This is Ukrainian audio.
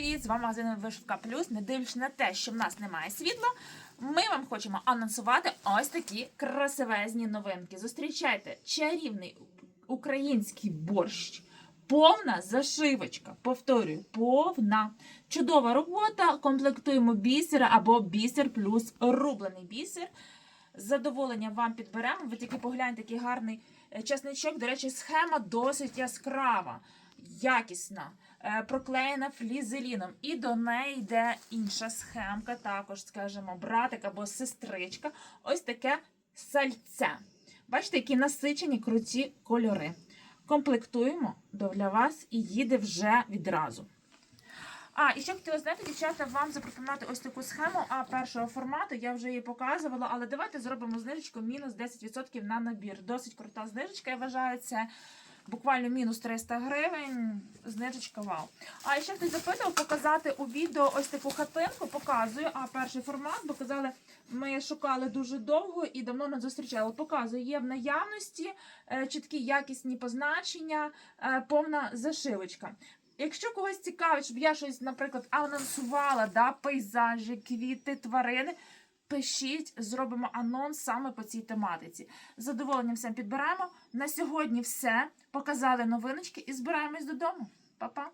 привіт! З вами магазин Вишивка Плюс. Не дивлячись на те, що в нас немає світла, ми вам хочемо анонсувати ось такі красивезні новинки. Зустрічайте чарівний український борщ. Повна зашивочка. Повторюю, повна. Чудова робота. Комплектуємо бісер або бісер плюс рублений бісер. З задоволенням вам підберемо. Ви тільки погляньте, який гарний е, часничок. До речі, схема досить яскрава, якісна, е, проклеєна флізеліном. І до неї йде інша схемка, також, скажімо, братик або сестричка. Ось таке сальце. Бачите, які насичені круті кольори. Комплектуємо для вас і їде вже відразу. А, і ще хотіла знаєте, дівчата, вам запропонувати ось таку схему А першого формату. Я вже її показувала, але давайте зробимо знижечку мінус 10% на набір. Досить крута знижечка, я вважаю, це буквально мінус 300 гривень. Знижечка вау. А ще хтось запитував показати у відео ось таку хатинку. Показую, а перший формат, бо казали, ми шукали дуже довго і давно не зустрічали. Показую, є в наявності е, чіткі якісні позначення, е, повна зашивочка. Якщо когось цікавить, щоб я щось, наприклад, анонсувала, да, пейзажі, квіти, тварини, пишіть, зробимо анонс саме по цій тематиці. З задоволенням всім підбираємо. На сьогодні все. Показали новиночки і збираємось додому. Па-па!